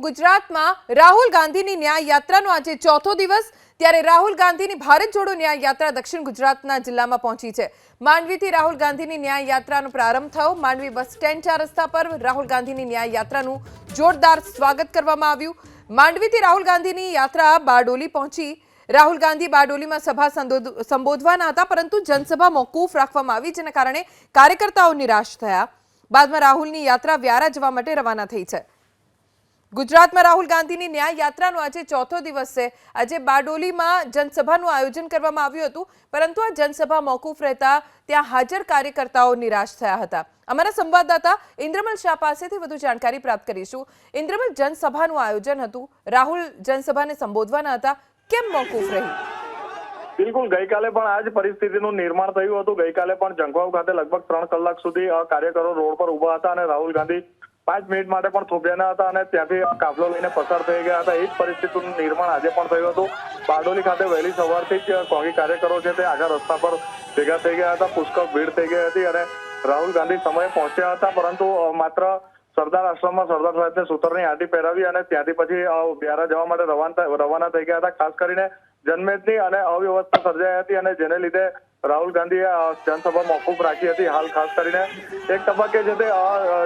ગુજરાતમાં રાહુલ ગાંધીની ન્યાય યાત્રાનો આજે ચોથો દિવસ. ત્યારે રાહુલ ગાંધીની ભારત જોડો ન્યાય યાત્રા દક્ષિણ ગુજરાતના જિલ્લામાં પહોંચી છે. માંડવીથી રાહુલ ગાંધીની ન્યાય યાત્રાનો પ્રારંભ થયો. માંડવી બસ સ્ટેન્ડ ચાર રસ્તા પર રાહુલ ગાંધીની ન્યાય યાત્રાનું જોરદાર સ્વાગત કરવામાં આવ્યું. માંડવીથી રાહુલ ગાંધીની યાત્રા બારડોલી પહોંચી. રાહુલ ગાંધી બારડોલીમાં સભા સંબોધ- સંબોધવાના હતા, પરંતુ જનસભા મોકૂફ રાખવામાં આવી, જેના કારણે કાર્યકર્તાઓ નિરાશ થયા. બાદમાં રાહુલની યાત્રા વ્યારા જવા માટે રવાના થઈ છે. ગુજરાતમાં રાહુલ ગાંધીની ન્યાય યાત્રાનો આજે ચોથો દિવસ છે. આજે બારડોલીમાં જનસભાનું આયોજન કરવામાં આવ્યું હતું, પરંતુ આ જનસભા મોકૂફ રહેતા ત્યાં હાજર કાર્યકર્તાઓ નિરાશ થયા હતા. અમારા સંવાદદાતા ઇન્દ્રમલ શાહ પાસેથી વધુ જાણકારી પ્રાપ્ત કરીશું. ઇન્દ્રમલ, જનસભાનું આયોજન હતું. રાહુલ જનસભાને સંબોધવાના હતા. કેમ મોકૂફ રહી? બિલકુલ, ગઈકાલે પણ આ જ પરિસ્થિતિનું નિર્માણ થયું હતું. ગઈકાલે પણ જંગવાવ ખાતે લગભગ ત્રણ કલાક સુધી કાર્યકરો રોડ પર ઊભા હતા અને રાહુલ ગાંધી પાંચ મિનિટ માટે પણ થોભ્યાના હતા અને ત્યાંથી કાફલો લઈને પસાર થઈ ગયા હતા. એ જ પરિસ્થિતિનું નિર્માણ આજે પણ થયું હતું. બારડોલી ખાતે વહેલી સવારથી જ કોંગી કાર્યકરો છે તે આખા રસ્તા પર ભેગા થઈ ગયા હતા. પુષ્કળ ભીડ થઈ ગઈ હતી અને રાહુલ ગાંધી સમયે પહોંચ્યા હતા, પરંતુ માત્ર સરદાર આશ્રમમાં સરદાર સાહેબને સૂતરની આંટી પહેરાવી અને ત્યાંથી પછી વ્યારા જવા માટે રવાના રવાના થઈ ગયા હતા. ખાસ કરીને જનમેદની અને અવ્યવસ્થા સર્જાઈ હતી અને જેને લીધે રાહુલ ગાંધીએ જનસભા મોકૂફ રાખી હતી હાલ ખાસ કરીને એક તબક્કે છે તે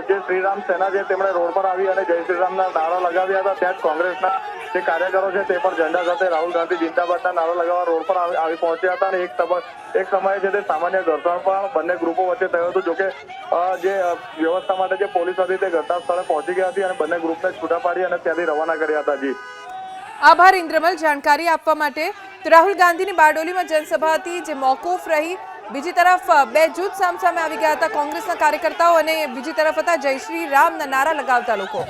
જે શ્રીરામ સેના છે તેમણે રોડ પર આવી અને જય શ્રીરામના નારા લગાવ્યા હતા, ત્યાં જ કોંગ્રેસના જે કાર્યકરો છે તે પણ ઝંડા સાથે રાહુલ ગાંધી જિંદાબાદના નારા લગાવવા રોડ પર આવી આવી પહોંચ્યા હતા અને એક તબક એક સમયે છે તે સામાન્ય ઘર્ષણ પણ બંને ગ્રુપો વચ્ચે થયું હતું, જોકે જે વ્યવસ્થા માટે જે પોલીસ હતી તે ઘટના સ્થળે પહોંચી ગઈ હતી અને બંને ગ્રુપને છૂટા પાડી અને ત્યાંથી રવાના કર્યા હતા, જી. આભાર, ઇન્દ્રમલ. જાણકારી આપવા માટે તો રાહુલ ગાંધીની બારડોલીમાં જનસભા હતી, જે મોકૂફ રહી. બીજી તરફ બે જૂથ સામસામે આવી ગયા હતા કોંગ્રેસના કાર્યકર્તાઓ અને બીજી તરફ હતા જય શ્રી રામના નારા લગાવતા લોકો.